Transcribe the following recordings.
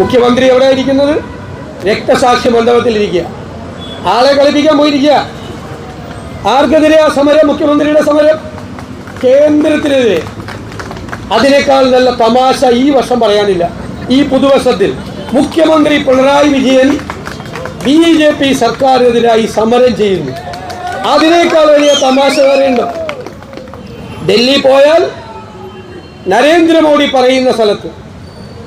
മുഖ്യമന്ത്രി എവിടെ ഇരിക്കുന്നത്? രക്തസാക്ഷി മണ്ഡപത്തിൽ ഇരിക്കുക. ആളെ കളിപ്പിക്കാൻ പോയിരിക്കുക. ആർക്കെതിരെയാ സമരം? മുഖ്യമന്ത്രിയുടെ സമരം? കേന്ദ്രത്തിനെതിരെ. അതിനേക്കാൾ നല്ല തമാശ ഈ വർഷം പറയാനില്ല. ഈ പുതുവർഷത്തിൽ മുഖ്യമന്ത്രി Pinarayi Vijayan B J P സർക്കാരിനെതിരായി സമരം ചെയ്യുന്നു. അതിനേക്കാൾ വലിയ തമാശ വരെയുണ്ട് ഡൽഹി പോയാൽ നരേന്ദ്രമോദി പറയുന്ന സ്ഥലത്ത്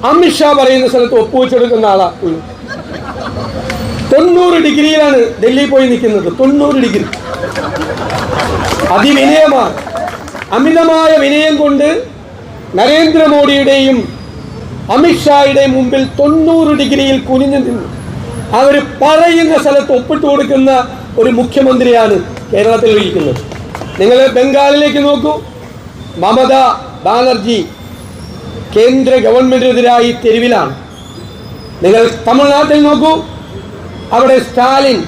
അമിത്ഷാ പറയുന്ന സ്ഥലത്ത് ഒപ്പുവെച്ചെടുക്കുന്ന ആളാ തൊണ്ണൂറ് ഡിഗ്രിയിലാണ് ഡൽഹി പോയി നിൽക്കുന്നത്. തൊണ്ണൂറ് ഡിഗ്രി. അതിവിനയമാണ്. അമിതമായ വിനയം കൊണ്ട് നരേന്ദ്രമോദിയുടെയും അമിത്ഷായുടെയും മുമ്പിൽ തൊണ്ണൂറ് ഡിഗ്രിയിൽ കുനിഞ്ഞു നിന്നു. അവർ പറയുന്ന സ്ഥലത്ത് ഒപ്പിട്ട് കൊടുക്കുന്ന ഒരു മുഖ്യമന്ത്രിയാണ് കേരളത്തിൽ ഇരിക്കുന്നത് നിങ്ങൾ ബംഗാളിലേക്ക് നോക്കൂ. മമത ബാനർജി കേന്ദ്ര ഗവൺമെന്റിനെതിരായി തെരുവിലാണ്. നിങ്ങൾ തമിഴ്നാട്ടിൽ നോക്കൂ. അവിടെ സ്റ്റാലിൻ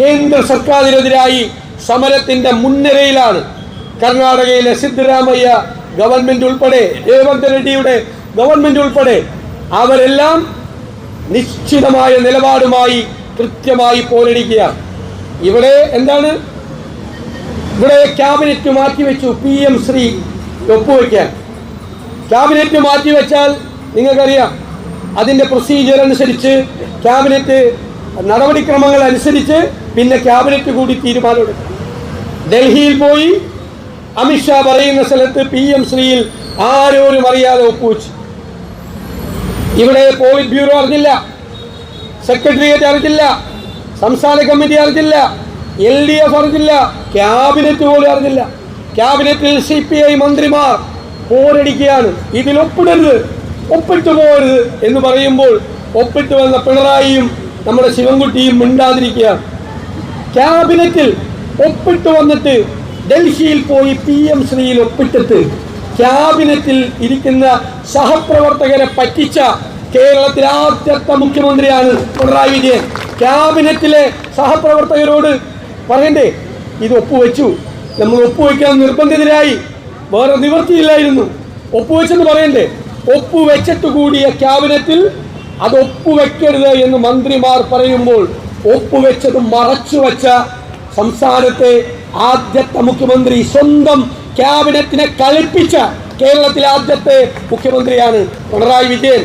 കേന്ദ്ര സർക്കാരിനെതിരായി സമരത്തിന്റെ മുൻനിരയിലാണ്. കർണാടകയിലെ സിദ്ധരാമയ്യ ഗവൺമെന്റ് ഉൾപ്പെടെ രേവന്ത് റെഡ്ഡിയുടെ ഗവൺമെന്റ് ഉൾപ്പെടെ അവരെല്ലാം നിശ്ചിതമായ നിലപാടുമായി കൃത്യമായി പോരടിക്കുകയാണ്. ഇവിടെ എന്താണ്? ഇവിടെ ക്യാബിനറ്റ് മാറ്റിവെച്ചു പി എം ശ്രീ ഒപ്പുവെക്കാൻ. ക്യാബിനറ്റ് മാറ്റിവെച്ചാൽ നിങ്ങൾക്കറിയാം. അതിന്റെ പ്രൊസീജിയർ അനുസരിച്ച് ക്യാബിനറ്റ് നടപടിക്രമങ്ങൾ അനുസരിച്ച് പിന്നെ ക്യാബിനറ്റ് കൂടി തീരുമാനമെടുക്കും. ഡൽഹിയിൽ പോയി അമിത്ഷാ പറയുന്ന സ്ഥലത്ത് പി എം ശ്രീയിൽ ആരോരും അറിയാതെ ഒപ്പുവെച്ചു. ഇവിടെ പോളിറ്റ് ബ്യൂറോ അറിഞ്ഞില്ല. സെക്രട്ടേറിയറ്റ് അറിഞ്ഞില്ല. സംസ്ഥാന കമ്മിറ്റി അറിഞ്ഞില്ല. എൽ ഡി എഫ് അറിഞ്ഞില്ല. ക്യാബിനറ്റ് പോലും അറിഞ്ഞില്ല. ക്യാബിനറ്റിൽ സി പി ഐ മന്ത്രിമാർ പോരടിക്കുകയാണ് ഇതിൽ ഒപ്പിടരുത്. ഒപ്പിട്ട് പോകരുത് എന്ന് പറയുമ്പോൾ ഒപ്പിട്ട് വന്ന പിണറായിയും നമ്മുടെ ശിവൻകുട്ടിയും മിണ്ടാതിരിക്കുകയാണ്. ക്യാബിനറ്റിൽ ഒപ്പിട്ട് വന്നിട്ട് ഡൽഹിയിൽ പോയി പി എം ശ്രീയിൽ ഒപ്പിട്ടിട്ട് ക്യാബിനറ്റിൽ ഇരിക്കുന്ന സഹപ്രവർത്തകരെ പറ്റിച്ച കേരളത്തിലെ ആദ്യത്തെ മുഖ്യമന്ത്രിയാണ് പിണറായി വിജയൻ. ക്യാബിനറ്റിലെ സഹപ്രവർത്തകരോട് പറയണ്ടേ ഇത് ഒപ്പുവെച്ചു. നമ്മൾ ഒപ്പുവെക്കാൻ നിർബന്ധിതരായി. വേറെ നിവൃത്തിയില്ലായിരുന്നു. ഒപ്പുവെച്ചെന്ന് പറയണ്ടേ? ഒപ്പുവെച്ചിട്ട് കൂടിയ ക്യാബിനറ്റിൽ അത് ഒപ്പുവെക്കരുത് എന്ന് മന്ത്രിമാർ പറയുമ്പോൾ ഒപ്പുവെച്ചത് മറച്ചുവെച്ച സംസ്ഥാനത്തെ ആദ്യത്തെ മുഖ്യമന്ത്രി സ്വന്തം ക്യാബിനറ്റിനെ കളിപ്പിച്ച കേരളത്തിലെ ആദ്യത്തെ മുഖ്യമന്ത്രിയാണ് പിണറായി വിജയൻ.